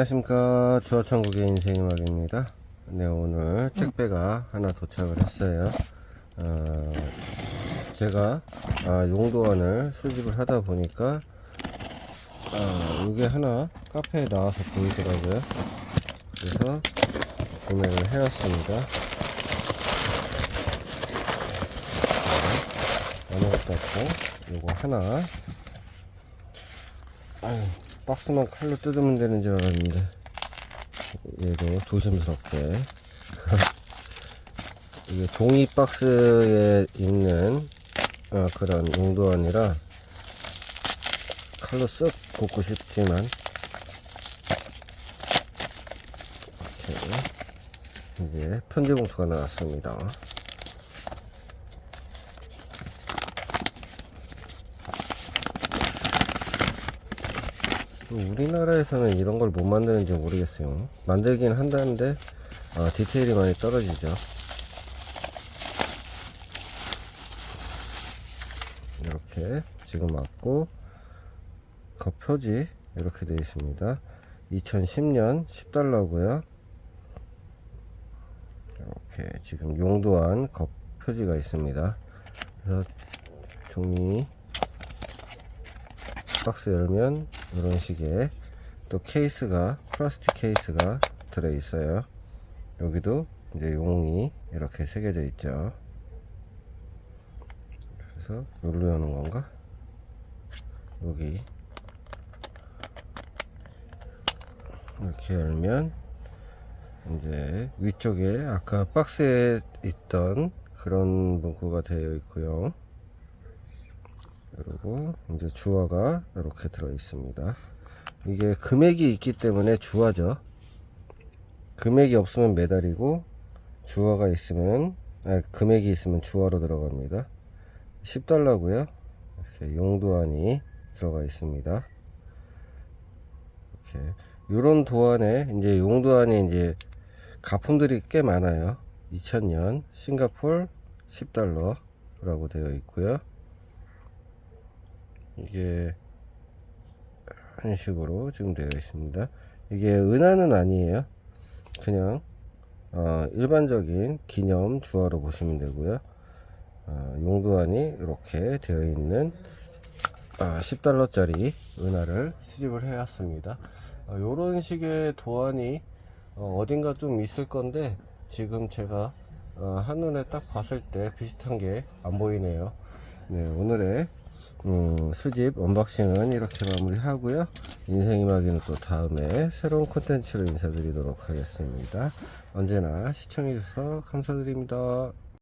안녕하십니까. 주화천국의 인생이막입니다. 네 오늘 택배가 하나 도착을 했어요. 어, 제가 아, 용도안을 수집을 하다 보니까 아, 이게 하나 카페에 나와서 보이더라고요. 그래서 구매를 해왔습니다. 자, 아무것도 없고 요거 하나. 아유, 박스만 칼로 뜯으면 되는 줄 알았는데. 얘도 조심스럽게. 이게 종이 박스에 있는 어, 그런 용도 아니라 칼로 쓱 곱고 싶지만. 이렇게 이제 편지 봉투가 나왔습니다 우리나라에서는 이런 걸 못 만드는지 모르겠어요. 만들긴 한다는데 어, 디테일이 많이 떨어지죠. 이렇게 지금 맞고 거 표지 이렇게 되어 있습니다. 2010년 10달러고요. 이렇게 지금 용도한 거 표지가 있습니다. 그래서 종이 박스 열면 이런 식의 또 케이스가 플라스틱 케이스가 들어 있어요. 여기도 이제 용이 이렇게 새겨져 있죠. 그래서 여는 건가? 여기. 이렇게 열면 이제 위쪽에 아까 박스에 있던 그런 문구가 되어 있고요 그리고 이제 주화가 이렇게 들어 있습니다. 이게 금액이 있기 때문에 주화죠. 금액이 없으면 메달이고 주화가 있으면 아, 금액이 있으면 주화로 들어갑니다. 10달러고요. 이렇게 용도안이 들어가 있습니다. 이렇게 요런 도안에 이제 용도안에 이제 가품들이 꽤 많아요. 2000년 싱가폴 10달러라고 되어 있고요. 이게 한 식으로 지금 되어 있습니다. 이게 은하는 아니에요. 그냥 어, 일반적인 기념 주화로 보시면 되고요. 어, 용도안이 이렇게 되어 있는 아, 10달러짜리 은하를 수집을 해왔습니다. 어, 이런 식의 도안이 어, 딘가좀 있을 건데 지금 제가 어, 한눈에 딱 봤을 때 비슷한 게 안 보이네요. 네, 오늘의 음, 수집 언박싱은 이렇게 마무리하고요. 인생이마기는 또 다음에 새로운 콘텐츠로 인사드리도록 하겠습니다. 언제나 시청해주셔서 감사드립니다.